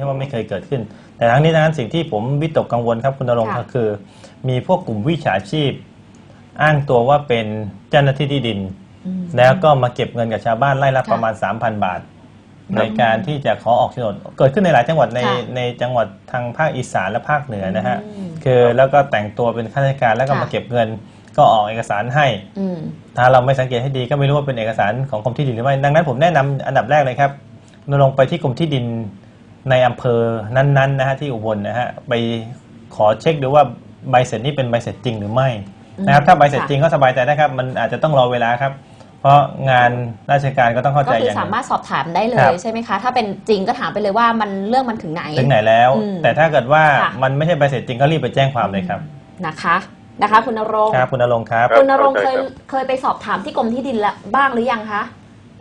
ช่ว่าไม่เคยเกิดขึ้น แต่ทั้งนี้ทั้งนั้นสิ่งที่ผมวิตกกังวลครับคุณนรงค์ค่ะก็คือ มีพวกกลุ่มวิชาชีพ อ้างตัวว่าเป็นเจ้าหน้าที่ที่ดินอืมแล้วก็มาเก็บเงินกับชาวบ้านไล่ละค่ะประมาณ 3,000 บาท ในการที่จะขอออกโฉนดเกิดขึ้นในหลายจังหวัดในค่ะในจังหวัดทางภาคอีสานและภาคเหนือนะฮะอืมคือแล้วก็แต่งตัวเป็นข้าราชการแล้วก็ค่ะมาเก็บเงินก็ออกเอกสารให้อืมถ้าเราไม่สังเกตให้ดีก็ไม่รู้ว่าเป็นเอกสารของกรมที่ดินหรือไม่ ดังนั้นผมแนะนำอันดับแรกเลยครับนลงไปที่กรมที่ดิน ในอำเภอนั้นๆนะฮะที่อุบลนะฮะไปขอเช็คดูว่าใบเสร็จนี่เป็นใบเสร็จจริงหรือไม่นะครับอืมถ้าใบเสร็จค่ะจริงก็สบายใจนะครับมันอาจจะต้องรอเวลาครับ เพราะงานราชการก็ต้องเข้าก็ใจคืออย่างหสานึ่งมารถสอบถามได้เลครัยบ ใช่ไหมคะ ถ้าเป็นจริงก็ถามไปเลยว่ามันเรื่องมันถึงไหน ถึงไหนแล้ว อืมแต่ถ้าเกิดว่าค่ะ มันไม่ใช่ใบเสร็จจริงก็รีบไปแจ้งความเลยครับนะคะนะคะ คุณนรงค์ครับคุณนรงค์ครับครับคุณนรงค์เคยเข้าใจครับ เคยไปสอบถามที่กรมที่ดินแล้วบ้างหรือยังคะ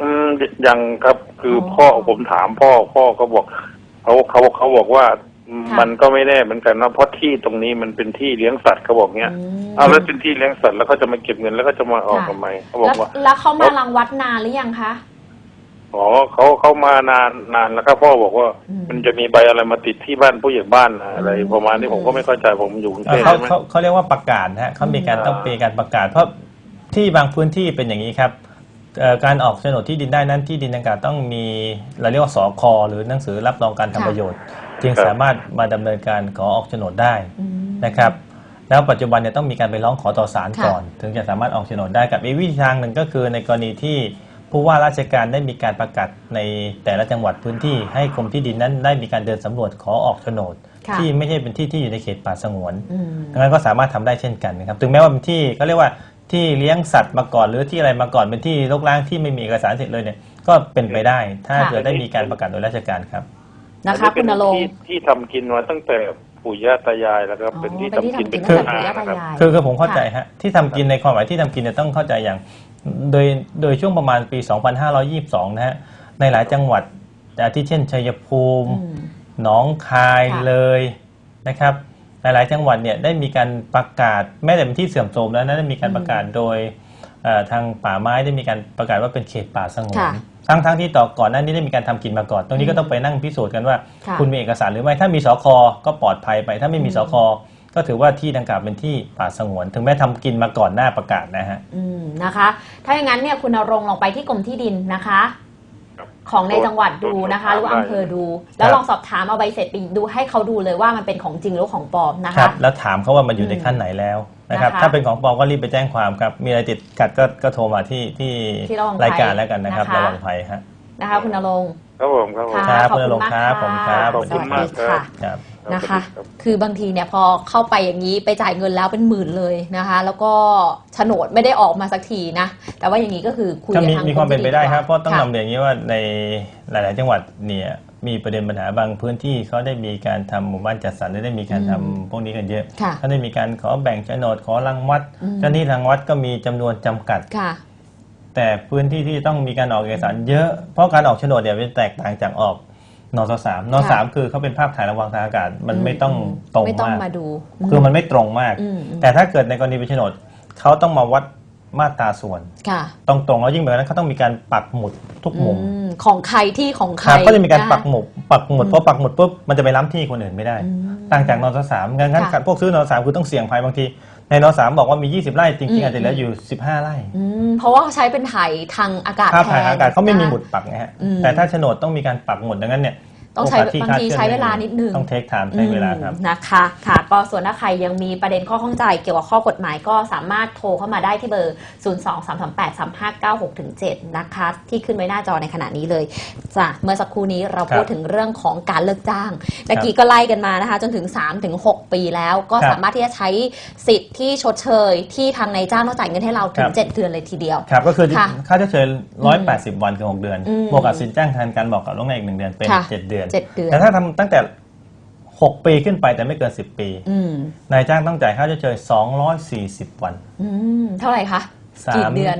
อืมยังครับคือออ พ่อผมถามพ่อพ่อก็บอก เขาเขาเขาบอกว่าค่ะมันก็ไม่แน่เหมือนกันนะเพราะที่ตรงนี้มันเป็นที่เลี้ยงสัตว์เขาบอกเนี้ยอืมเอาแล้วเป็นที่เลี้ยงสัตว์แล้วเขาจะมาเก็บเงินแล้วก็จะมาออกค่ะทำไมเขาบอกแล้วว่า แล้วเขามารังวัดนานหรือยังคะอ๋อเขาเขามานานนานแล้วครับพ่อบอกว่าอืมมันจะมีใบอะไรมาติดที่บ้านผู้ใหญ่บ้านอะไรอืมประมาณนี้ผมก็ไม่เข้าใจผมอยู่กรุงเทพเขาใช่ไหมเขาเขาเรียกว่าประกาศนะฮะเขามีการอืมต้องมีการประกาศ เพราะที่บางพื้นที่เป็นอย่างนี้ครับเอ่อ การออกโฉนดที่ดินได้นั้นที่ดินดังกล่าวต้องมีเราเรียกว่าสคหรือหนังสือรับรองการทำค่ะประโยชน์ จึงสามารถมาดำเนินการขอออกโฉนดได้อืมนะครับแล้วปัจจุบันเนี่ยต้องมีการไปร้องขอต่อศาลค่ะก่อน ถึงจะสามารถออกโฉนดได้กับอีกวิธีทางหนึ่งก็คือ ในกรณีที่ผู้ว่าราชการได้มีการประกาศในแต่ละจังหวัดพื้นที่ ให้กรมที่ดินนั้นได้มีการเดินสำรวจขอออกโฉนดค่ะที่ไม่ใช่เป็นที่ที่อยู่ในเขตป่าสงวนอืมดังนั้นก็สามารถทำได้เช่นกันนะครับถึงแม้ว่าเป็นที่เขาเรียกว่า ที่เลี้ยงสัตว์มาก่อนหรือที่อะไรมาก่อนเป็นที่รกร้างที่ไม่มีเอกสารสิทธิ์เลยเนี่ยก็เป็นไปได้ ถ้าค่ะเกิดได้มีการประกาศโดยราชการครับนะคะอัคุณนรงค์ ที่ที่ทำกินมาตั้งแต่ปู่ย่าตายายแล้วครับอ๋อเป็นที่เป็นที่ทำกินทำกิเป็นนตั้งแต่นาปู่ย่าตานะครับยายคือคือผมเข้าใจค่ะฮะที่ทำกินในความหมายที่ทำกินเนี่ยต้องเข้าใจอย่าง โดยโดยช่วงประมาณปี 2522 นะฮะในหลายจังหวัดอาทิเช่นชัยภูมิ อืม หนองคายค่ะ เลยนะครับ หลาย ๆ จังหวัดเนี่ยได้มีการประกาศแม้แต่เป็นที่เสื่อมโทรมแล้วนะได้มีการประกาศโดยเอ่อทางป่าไม้ได้มีการประกาศว่าเป็นเขตป่าสงวนค่ะทั้งทั้งที่ต่อก่อนหนั้นนี้ได้มีการทำกินมาก่อน ตรงนี้ก็ต้องไปนั่งพิสูจน์กันว่าค่ะคุณมีเอกสารหรือไม่ถ้ามีสคก็ปลอดภัยไป ถ้าไม่มีอืมสคก็ถือว่าที่ดังกล่าวเป็นที่ป่าสงวน ถึงแม้ทำกินมาก่อนหน้าประกาศนะฮะอืมนะคะ ถ้าอย่างนั้นเนี่ยคุณนรงค์ลองไปที่กรมที่ดินนะคะครับ ของในจังหวัดดูนะคะ หรือว่าอำเภอดู แล้วครับลองสอบถามเอาใบเสร็จไปดูให้เขาดูเลยว่ามันเป็นของจริงหรือของปลอมนะครัคะ บแล้วถามเขาว่ามันอยู่ในอืมขั้นไหนแล้วนะครับนะคะถ้าเป็นของปลอมก็รีบไปแจ้งความครับ มีอะไรติดขัดก็ก็โทรมาที่ที่ที่ระวังภัยรายการแล้วกันนะครับนะคะ ระวังภัยฮะ นะคะ คุณนรงค์ ครับผมครับผมค่ะครับขอบคุณนคุรณงค์มากครับผม ครับขอบคุณมากสวัสดีค่ะครับ นะคะสวัสดีรับ คือบางทีเนี่ยพอเข้าไปอย่างนี้ไปจ่ายเงินแล้วเป็นหมื่นเลยนะคะ แล้วก็โฉนดไม่ได้ออกมาสักทีนะ แต่ว่าอย่างนี้ก็คือคุยก็กับมีทางมีความเป็นไปได้ครับ เพราะต้องค่นำเรียนอย่างนี้ว่าในหลาย ๆ จังหวัดเนี่ยมีประเด็นปัญหาบางพื้นที่เขาได้มีการทำหมู่บ้านจัดสรรได้มีการทำอืมพวกนี้กันเยอะค่ะเขาได้มีการขอแบ่งโฉนดขอรังวัดอืม เจ้าหน้าที่ทางวัดก็มีจำนวนจำกัด ค่ะ แต่พื้นที่ที่ต้องมีการออกเอกสารเยอะ เพราะการออกโฉนดเนี่ยเป็นแตกต่างจากออกนสสามนสามคือเขาเป็นภาพถ่ายระหวางทางอากาศ มันไม่ต้องตรงไม่ต้องมากมาดู คือมันไม่ตรงมากอืมอืมแต่ถ้าเกิดในกรณีเป็นโฉนดเขาต้องมาวัดมาตราส่วนค่ะตรงๆแล้วยิ่งแบบนั้นเขาต้องมีการปักหมุดทุกมุมอืมของใครที่ของใคครรับก็จะมีการนปักหมุดปักหมุดอืมเพราะปักหมุดปุ๊บมันจะไปล้ำที่คนอื่นไม่ได้อืมต่างจากนสสามงั้นงั้นค่ะพวกซื้อนสสามคือต้องเสี่ยงภัยบางที ในนสสามบอกว่ามี 20 ไร่จอืริงมๆอาจจะเหลืออยู่ 15 ไร่อืมเพราะว่าเขาใช้เป็นถ่ายทางอากาศภาพถ่ายแทนทางอากาศเขาไม่มีนะคะหมุดปักไงฮะอืม แต่ถ้าโฉนดต้องมีการปักหมุดดังนั้นเนี่ย ต้องใช้โกสที่บางคลดทีคลื่อนใช้เวลานิดนึงต้องเทคไทม์ใช้เวลาครับอืมนะคะค่ะ ก็ส่วนถ้าใครยังมีประเด็นข้อข้องใจเกี่ยวกับข้อกฎหมายก็สามารถโทรเข้ามาได้ที่เบอร์ 0 2 3 3 8 3 5 9 6ถึง7นะคะ ที่ขึ้นไว้หน้าจอในขณะนี้เลยจ้ะเมื่อสักครู่นี้เราครับพูดถึงเรื่องของการเลิกจ้างเมื่อกี้ก็ไล่กันมานะคะ จนถึง3ถึง6ปีแล้ว ก็ครับสามารถที่จะใช้สิทธิ์ที่ชดเชย ที่ทางนายจ้างต้องจ่ายเงินให้เราถึคงรับ7เดือนเลยทีเดียวครับก็คือค่ะค่าชดเชย180 วันคือ 6 เดือนอืมบวกกับสินจ้างแทนการบอกกับล่วงหน้าอีกหนึ่งเดือนเป็นค่ะ7เดือน7เดือน แต่ถ้าทำตั้งแต่ 6 ปีขึ้นไปแต่ไม่เกิน 10 ปีอืมนายจ้างต้องจ่ายค่าชดเชย240 วันอืมเท่าไหร่คะสามกี่เดือน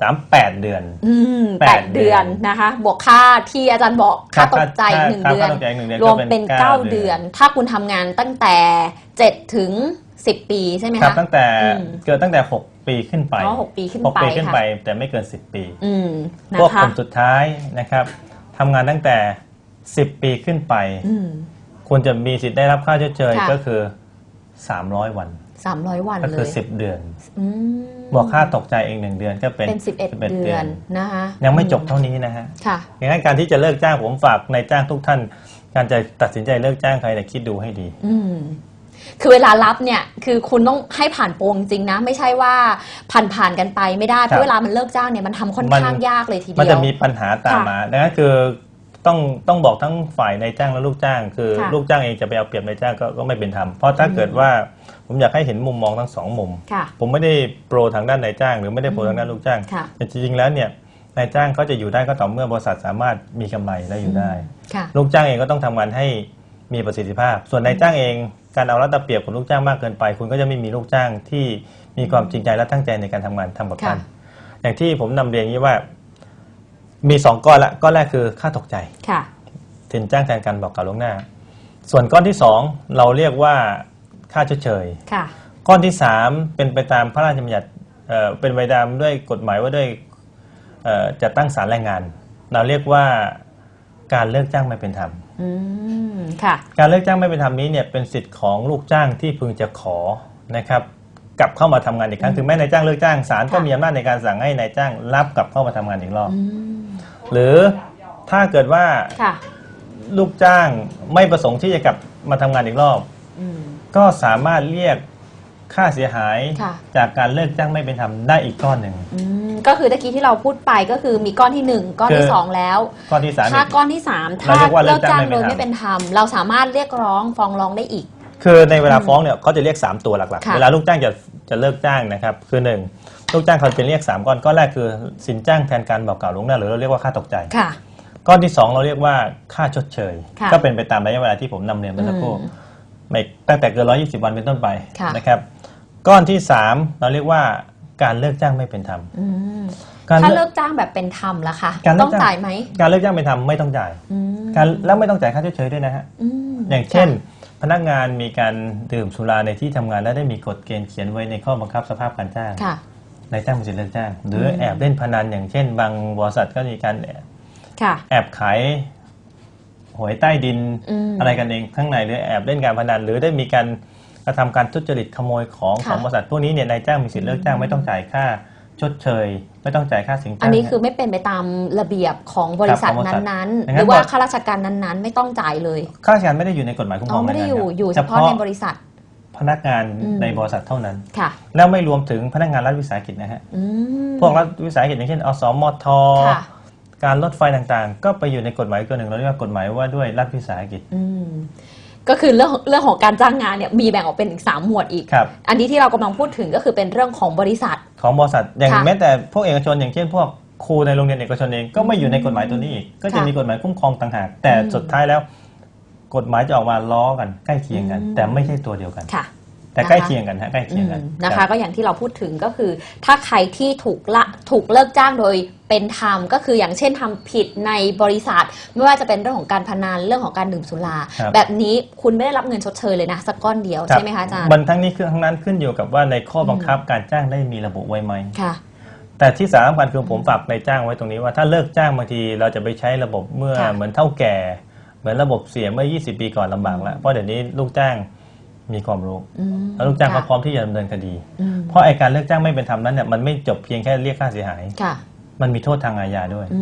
สามแปดเดือนอืมแปแปดดเดืเดืออนนนะคะ บวกค่าที่อาจารย์บอกค่าตกใจค่าหนึ่งค่าเดือนค่าตกใจหนึ่งเดือน รวมก็เป็นเป็นเก้า9เดืเดืออนนถ้าคุณทำงานตั้งแต่7ถึง10ปีใช่ไหมครับคะตั้งแต่อืมเกิดตั้งแต่6ปีขึ้นไปอ๋อ6ปีขึ้นหกไปปีขึ้นค่ะไป แต่ไม่เกิน10ปีอืมนะพวกคะกลุ่มสุดท้ายนะครับทำงานตั้งแต่ 10 ปีขึ้นไป อืมคุณจะมีสิทธิ์ได้รับค่าชดเชยค่ะ ก็คือ 300 วัน สามร้อยวันก็เลคือย10 เดือน อืมบวกค่าตกใจเองหนึ่งเดือนก็เป็นเป็นสิบเอ็ด11เดือนนะคะยังไม่จบเท่านี้นะฮะค่ะ ดังนั้นการที่จะเลิกจ้างผมฝากในายจ้างทุกท่าน การจะตัดสินใจเลิกจ้างใครเนี่ยคิดดูให้ดี อืม คือเวลารับเนี่ย คือคุณต้องให้ผ่านโปรจริงๆนะ ไม่ใช่ว่าผ่านผ่านๆกันไปไม่ได้ เพครัราะบเวลามันเลิกจ้างเนี่ยมันทำค่อนมันข้างยากเลยทีเดียว มันจะมีปัญหาตามค่ะมาดังนั้นคือ ต้องต้องบอกทั้งฝ่ายนายจ้างและลูกจ้าง คือค่ะ ลูกจ้างเองจะไปเอาเปรียบนายจ้างก็ก็ไม่เป็นธรรมเพราะถ้าเกิดว่าผมอยากให้เห็นมุมมองทั้งสองมุม ค่ะ ผมไม่ได้โปรทางด้านนายจ้าง หรือไม่ได้โปรทางด้านลูกจ้าง ค่ะ แต่จริงๆแล้วเนี่ยนายจ้างเขาจะอยู่ได้ก็ต่อเมื่อบริษัทสามารถมีกำไรและอยู่ได้ ค่ะ ลูกจ้างเองก็ต้องทำงานให้มีประสิทธิภาพ ส่วนนายจ้างเองการเอารัดเอาเปรียบกับลูกจ้างมากเกินไป คุณก็จะไม่มีลูกจ้างที่มีความจริงใจและตั้งใจในการทำงานทำกับท่าน ค่ะ อย่างที่ผมนำเรียนอย่างนี้ว่า มีสองก้อนละก้อนแรกคือค่าตกใจค่ะสินจ้างแทนการบอกกล่าวล่วงหน้า ส่วนก้อนที่สองเราเรียกว่าค่าชดเชยค่ะ ก้อนที่สามเป็นไปตามพระราชบัญญัติเอ่อเป็นไปตามด้วยกฎหมายว่าด้วยเอ่อจัดตั้งศาลแรงงาน เราเรียกว่าการเลิกจ้างไม่เป็นธรรม อืมค่ะ การเลิกจ้างไม่เป็นธรรมนี้เนี่ยเป็นสิทธิ์ของลูกจ้างที่พึงจะขอนะครับกลับเข้ามาทำงานอีกครั้งถึงแม้นายจ้างเลิกจ้างศาลก็ค่ะ มีอำนาจในการสั่งให้นายจ้างรับกลับเข้ามาทำงานอีกรอบ อืม หรือถ้าเกิดว่าค่ะ ลูกจ้างไม่ประสงค์ที่จะกลับมาทำงานอีกรอบ อืม ก็สามารถเรียกค่าเสียหายค่ะ จากการเลิกจ้างไม่เป็นธรรมได้อีกก้อนหนึ่ง อืมก็คือตะกี้ที่เราพูดไปก็คือมีก้อนที่หนึ่งก้อนคืที่อ สองแล้ว ก้อนที่สามถ้าอีก ก้อนที่สามถ้าเราเรียกว่าเลิเลิกกจ้าจ้างงไม่โดเป็นยธรรมไม่เป็นธรรมเราสามารถเรียกร้องฟ้องร้องได้อีก คือในเวลาอืมฟ้องเนี่ยเขาจะเรียก 3 ตัวหลักค่ะๆเวลาลูกจ้างจะจะเลิกจ้างนะครับคือ1ลูกจ้างเขาจะเรียก 3 ก้อนก้อนแรกคือสินจ้างแทนการบอกกล่าวล่วงหน้าหรือเราเรียกว่าค่าตกใจ ค่ะ ก้อนที่ 2 เราเรียกว่าค่าชดเชย ค่ะก็เป็นไปตามระยะเวลาที่ผมนำเรียนเมื่อสักครู่อืมไม่ตั้งแต่เกิน 120 วันเป็นต้นไปค่ะ นะครับ ก้อนที่ 3 เราเรียกว่าการเลิกจ้างไม่เป็นธรรมอืมการถ้าเลิเลิกกจ้างแบบเป็นธรรมล่ะคะการเลิกต้องจ้างจ่ายไหมการเลิกจ้างเป็นธรรมไม่ต้องจ่ายอืมการแล้วไม่ต้องจ่ายค่าชดเชยด้วยนะฮะ อืมอย่างเช่น พนักงานมีการดื่มสุราในที่ทำงานและได้มีกฎเกณฑ์เขียนไว้ในข้อบังคับสภาพการจ้างค่ะนายจ้างมีสิทธิ์เลิกจ้าง หรืออมแอบเล่นพนันอย่างเช่น บางบริษัทก็มีการแอบค่ะแอบขายหวยใต้ดินอืมอะไรกันเองข้างในหรือแอบเล่นการพนันหรือได้มีการกระทำการทุจริตขโมยของค่ะของบริษัทพวกนี้เนี่ยนายจ้างมีสิทธิ์เลิกจ้างไม่ต้องจ่ายค่า ชดเชย ไม่ต้องจ่ายค่าสินจ้างอันนี้คือไม่เป็นไปตามระเบียบของบริษัทครับของบริษัทนั้นดัๆงหนั้นรือว่าบอกข้าราชการนั้นๆ ไม่ต้องจ่ายเลยข้าราชการไม่ได้อยู่ในกฎหมายคุ้มคอ๋รอองไม่ได้อยู่แรงงานอยู่คเฉรับพาะในบริษัทพนักงานอืมในบริษัทเท่านั้น ค่ะ แล้วไม่รวมถึงพนักงานรัฐวิสาหกิจนะฮะอืมพวกรัฐวิสาหกิจอย่างเช่นอสมท ค่ะ การรถไฟต่างๆ ก็ไปอยู่ในกฎหมายตัวหนึ่งเราเรียกว่ากฎหมายว่าด้วยรัฐวิสาหกิจอืมก็คือเรื่องเรื่องของการจ้างงานเนี่ยมีแบ่งออกเป็นอีกสามหมวดอีก ครับ อันนี้ที่เรากำลังพูดถึงก็คือเป็นเรื่องของบริษัท ของบริษัทอย่างค่ะแม้แต่พวกเอกชนอย่างเช่นพวกครูในโรงเรียนเอกชนเองก็ไม่อยู่ในกฎหมายตัวนี้อีกก็จะค่ะมีกฎหมายคุ้มครองต่างหากแต่อืมสุดท้ายแล้ว กฎหมายจะออกมาล้อกันใกล้เคียงกัน อืม แต่ไม่ใช่ตัวเดียวกัน ค่ะ แต่นะคะใกล้เคียงกันฮะใกล้เคีอืยงมกันนะครัคะบก็อย่างที่เราพูดถึงก็คือ ถ้าใครที่ถูกละถูกเลิกจ้างโดยเป็นธรรมก็คืออย่างเช่นทำผิดในบริษัท ไม่ว่าจะเป็นเรื่องของการพนันเรื่องของการดื่มสุราครับแบบนี้คุณไม่ได้รับเงินชดเชยเลยนะ สักก้อนเดียวรับใช่ไหมคะอาจารย์มันทั้งนี้คือทั้งนั้นขึ้นอยู่กับว่าในข้อบังคับการจ้างได้มีระบุไว้ไหมค่ะแต่ที่สำคัญคือผมฝากในจ้างไว้ตรงนี้ว่าถ้าเลิกจ้างบางทีเราจะไปใช้ระบบเมื่อค่ะเหมือนเท่าแก่ เหมือนระบบเสียเมื่อ 20 ปีก่อนลำบากแล้วเพราะเดี๋ยวนี้ลูกจ้าง มีความรู้อืมแล้วลูกจ้างก็ค่ะพร้อมที่จะดำเนินคดีอืมเพราะไอการเลิกจ้างไม่เป็นธรรมนั้นเนี่ยมันไม่จบเพียงแค่เรียกค่าเสียหาย ค่ะ มันมีโทษทางอาญาด้วยอื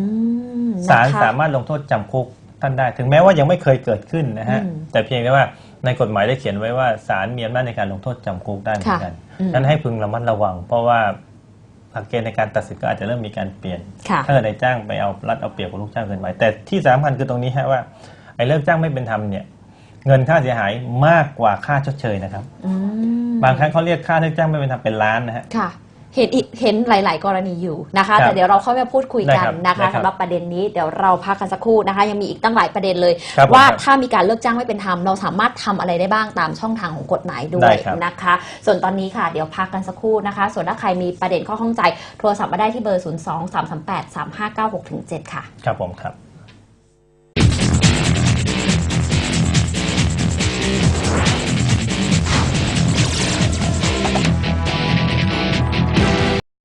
มศาลนะคะสามารถลงโทษจำคุกท่านได้ ถึงแม้ว่ายังไม่เคยเกิดขึ้นนะฮะ อืมแต่เพียงแต่ว่าในกฎหมายได้เขียนไว้ว่าศาลมีอำนาจในการลงโทษจำคุกได้เหมือนกันอืม นั้นให้พึงระมัดระวัง เพราะว่าหลักเกณฑ์ในการตัดสินก็อาจจะเริ่มมีการเปลี่ยน ค่ะ ถ้าเกิดนายจ้างไปเอารัดเอาเปรียบกับลูกจ้างเกินไปแต่ที่สำคัญคือตรงนี้ฮะว่าไอ้เลิกจ้างไม่เป็นธรรมเนี่ย เงินค่าเสียหายมากกว่าค่าชดเชยนะครับ อืมบางครั้งเขาเรียกค่าเลิกจ้างไม่เป็นธรรมเป็นล้านนะฮะ ค่ะ เห็นอีกเห็นหลาย ๆ กรณีอยู่นะคะ ครับแต่เดี๋ยวเราเข้ามาพูดคุยกันได้ครับนะคะได้ครับสำหรับประเด็นนี้เดี๋ยวเราพักกันสักครู่นะคะ ยังมีอีกตั้งหลายประเด็นเลย ครับผมว่าครับถ้ามีการเลิกจ้างไม่เป็นธรรมเราสามารถทำอะไรได้บ้างตามช่องทางของกฎหมายด้วได้ยครับ นะคะ ส่วนตอนนี้ค่ะเดี๋ยวพักกันสักครู่นะคะ ส่วนถ้าใครมีประเด็นข้อข้องใจโทรศัพท์มาได้ที่เบอร์ 0 2 3 3 8 3 5 9 6 7 ค่ะ ครับผมครับ